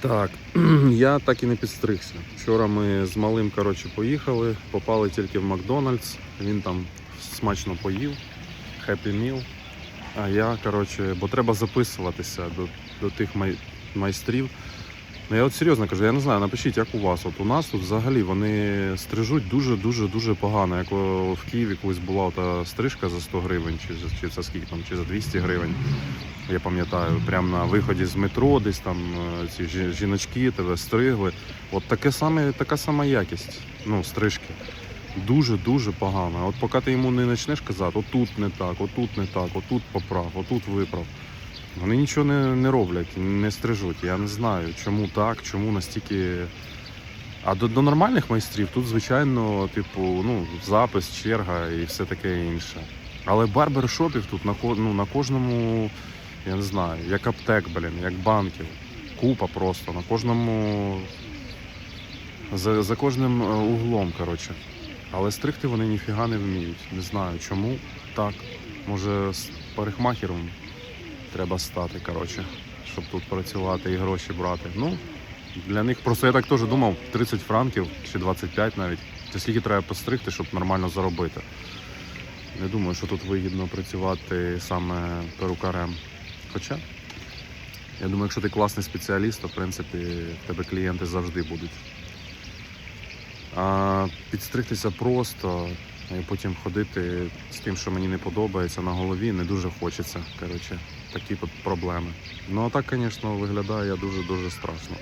Так, я так і не підстригся. Вчора ми з малим коротше, поїхали, попали тільки в Макдональдс. Він там смачно поїв, Happy Meal. А я, коротше, бо треба записуватися до, до тих май, майстрів. Ну я от серйозно кажу, я не знаю, напишіть, як у вас. От у нас тут взагалі вони стрижуть дуже-дуже дуже погано. Як в Києві колись була та стрижка за 100 гривень, чи, чи за скільки там, чи за 200 гривень. Я пам'ятаю, прямо на виході з метро, десь там е, ці жіночки тебе стригли. От таке саме, така сама якість ну, стрижки. Дуже-дуже погано. От поки ти йому не почнеш казати, отут не так, отут не так, отут поправ, отут виправ. Вони нічого не, не роблять, не стрижуть. Я не знаю, чому так, чому настільки. А до, до нормальних майстрів тут, звичайно, типу, ну, запис, черга і все таке інше. Але барбершопів тут на, ну, на кожному, я не знаю, як аптек, блін, як банків. Купа просто. На кожному. За, за кожним е, углом, коротше. Але стригти вони ніфіга не вміють. Не знаю чому так. Може, з парикмахером треба стати, коротше, щоб тут працювати і гроші брати. Ну, для них просто я так теж думав, 30 франків чи 25 навіть. Це скільки треба постригти, щоб нормально заробити. Не думаю, що тут вигідно працювати саме перукарем. Хоча, я думаю, якщо ти класний спеціаліст, то в принципі в тебе клієнти завжди будуть. А підстригтися просто і потім ходити з тим, що мені не подобається на голові, не дуже хочеться. Коротше, такі проблеми. Ну а так, звісно, виглядає дуже-дуже страшно.